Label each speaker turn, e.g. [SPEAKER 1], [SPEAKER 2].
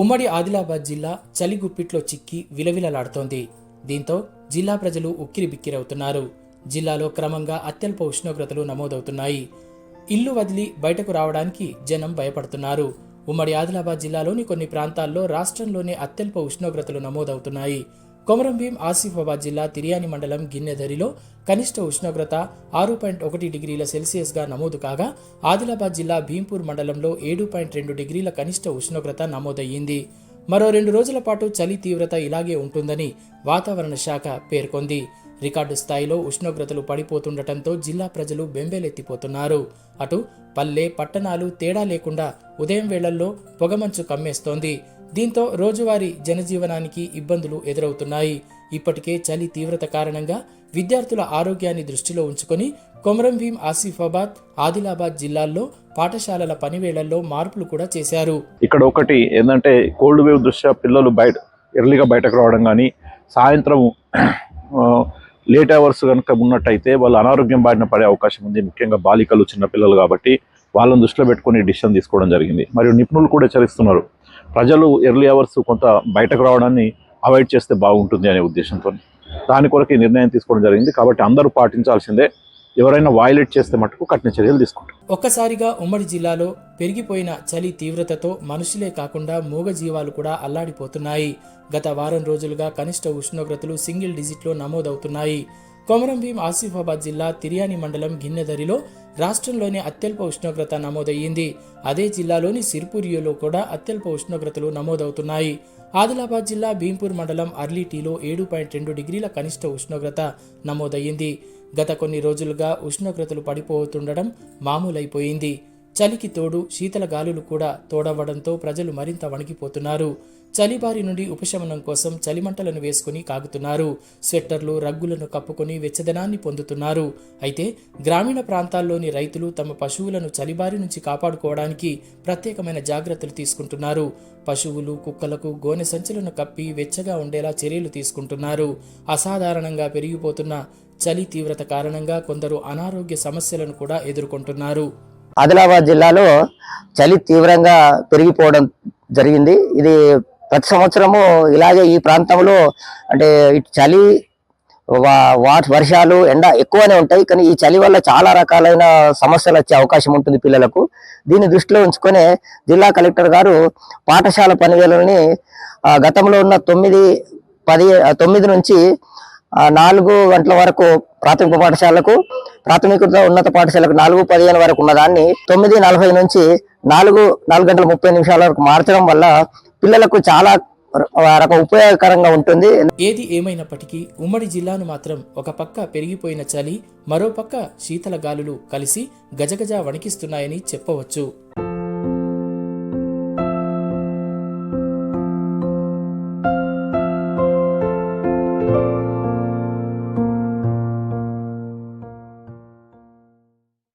[SPEAKER 1] ఉమ్మడి ఆదిలాబాద్ జిల్లా చలిగుప్పిట్లో చిక్కి విలవిలలాడుతోంది. దీంతో జిల్లా ప్రజలు ఉక్కిరి బిక్కిరవుతున్నారు జిల్లాలో క్రమంగా అత్యల్ప ఉష్ణోగ్రతలు నమోదవుతున్నాయి. ఇల్లు వదిలి బయటకు రావడానికి జనం భయపడుతున్నారు. ఉమ్మడి ఆదిలాబాద్ జిల్లాలోని కొన్ని ప్రాంతాల్లో రాష్ట్రంలోనే అత్యల్ప ఉష్ణోగ్రతలు నమోదవుతున్నాయి. కొమరంభీం ఆసిఫాబాద్ జిల్లా తిరియాని మండలం గిన్నెదరిలో కనిష్ట ఉష్ణోగ్రత ఆరు పాయింట్ ఒకటి డిగ్రీల సెల్సియస్గా నమోదు కాగా ఆదిలాబాద్ జిల్లా భీంపూర్ మండలంలో ఏడు పాయింట్ రెండు డిగ్రీల కనిష్ట ఉష్ణోగ్రత నమోదయ్యింది. మరో రెండు రోజుల పాటు చలి తీవ్రత ఇలాగే ఉంటుందని వాతావరణ శాఖ పేర్కొంది. రికార్డు స్థాయిలో ఉష్ణోగ్రతలు పడిపోతుండటంతో జిల్లా ప్రజలు బెంబేలెత్తిపోతున్నారు. అటు పల్లె పట్టణాలు తేడా లేకుండా ఉదయం వేళల్లో పొగమంచు కమ్మేస్తోంది. దీంతో రోజువారీ జనజీవనానికి ఇబ్బందులు ఎదురవుతున్నాయి. ఇప్పటికే చలి తీవ్రత కారణంగా విద్యార్థుల ఆరోగ్యాన్ని దృష్టిలో ఉంచుకొని కొమరం భీం ఆసిఫాబాద్ ఆదిలాబాద్ జిల్లాల్లో పాఠశాలల పనివేళల్లో మార్పులు కూడా చేశారు.
[SPEAKER 2] ఇక్కడ ఒకటి ఏంటంటే కోల్డ్ వేవ్ దృష్ట్యా పిల్లలు బయట ఎర్లీగా బయటకు రావడం కానీ సాయంత్రం లేట్ అవర్స్ కనుక ఉన్నట్టయితే వాళ్ళు అనారోగ్యం బారిన పడే అవకాశం ఉంది. ముఖ్యంగా బాలికలు చిన్నపిల్లలు కాబట్టి వాళ్ళని దృష్టిలో పెట్టుకొని డిసిషన్ తీసుకోవడం జరిగింది. మరియు నిపుణులు కూడా హెచ్చరిస్తున్నారు. ప్రజలు ఎర్లీ అవర్స్ కొంత బయటకు రావడాన్ని అవాయిడ్ చేస్తే బాగుంటుంది అనే ఉద్దేశంతో దాని కొరకు ఈ నిర్ణయం తీసుకోవడం జరిగింది. కాబట్టి అందరూ పాటించాల్సిందే ఎవరైనా వాయిలేట్ చేస్తే మటుకు కఠిన చర్యలు తీసుకుంటారు.
[SPEAKER 1] ఒక్కసారిగా ఉమ్మడి జిల్లాలో పెరిగిపోయిన చలి తీవ్రతతో మనుషులే కాకుండా మూగ జీవాలు కూడా అల్లాడిపోతున్నాయి. గత వారం రోజులుగా కనిష్ట ఉష్ణోగ్రతలు సింగిల్ డిజిట్లో నమోదవుతున్నాయి. కొమరంభీం ఆసిఫాబాద్ జిల్లా తిరియాని మండలం గిన్నెదరిలో రాష్ట్రంలోనే అత్యల్ప ఉష్ణోగ్రత నమోదయ్యింది. అదే జిల్లాలోని సిర్పూరియోలో కూడా అత్యల్ప ఉష్ణోగ్రతలు నమోదవుతున్నాయి. ఆదిలాబాద్ జిల్లా భీంపూర్ మండలం అర్లీటీలో ఏడు పాయింట్ రెండు డిగ్రీల కనిష్ట ఉష్ణోగ్రత నమోదయ్యింది. గత కొన్ని రోజులుగా ఉష్ణోగ్రతలు పడిపోతుండడం మామూలైపోయింది. చలికి తోడు శీతల గాలులు కూడా తోడవడంతో ప్రజలు మరింత వణికిపోతున్నారు. చలిబారి నుండి ఉపశమనం కోసం చలిమంటలను వేసుకుని కాగుతున్నారు. స్వెట్టర్లు రగ్గులను కప్పుకొని వెచ్చదనాన్ని పొందుతున్నారు. అయితే గ్రామీణ ప్రాంతాల్లోని రైతులు తమ పశువులను చలిబారి నుంచి కాపాడుకోవడానికి ప్రత్యేకమైన జాగ్రత్తలు తీసుకుంటున్నారు. పశువులు కుక్కలకు గోనె సంచులను కప్పి వెచ్చగా ఉండేలా చర్యలు తీసుకుంటున్నారు. అసాధారణంగా పెరిగిపోతున్న చలి తీవ్రత కారణంగా కొందరు అనారోగ్య సమస్యలను కూడా ఎదుర్కొంటున్నారు.
[SPEAKER 3] ఆదిలాబాద్ జిల్లాలో చలి తీవ్రంగా పెరిగిపోవడం జరిగింది. ఇది ప్రతి సంవత్సరము ఇలాగే ఈ ప్రాంతంలో అంటే ఇటు చలి వా- వర్షాలు ఎండ ఎక్కువనే ఉంటాయి కానీ ఈ చలి వల్ల చాలా రకాలైన సమస్యలు వచ్చే అవకాశం ఉంటుంది పిల్లలకు. దీన్ని దృష్టిలో ఉంచుకొని జిల్లా కలెక్టర్ గారు పాఠశాల పనివేళల్ని గతంలో ఉన్న తొమ్మిది పది తొమ్మిది నుంచి నాలుగు గంటల వరకు ప్రాథమిక పాఠశాలకు ప్రాథమిక ఉన్నత పాఠశాలకు నాలుగు పదిహేను వరకు ఉన్నదాన్ని తొమ్మిది నలభై నుంచి నాలుగు నాలుగు గంటల ముప్పై నిమిషాల వరకు మార్చడం వల్ల పిల్లలకు చాలా ర- ఉపయోగకరంగా ఉంటుంది.
[SPEAKER 1] ఏది ఏమైనప్పటికీ ఉమ్మడి జిల్లాను మాత్రం ఒక పక్క పెరిగిపోయిన చలి మరో పక్క శీతల గాలులు కలిసి గజగజ వణికిస్తున్నాయని చెప్పవచ్చు.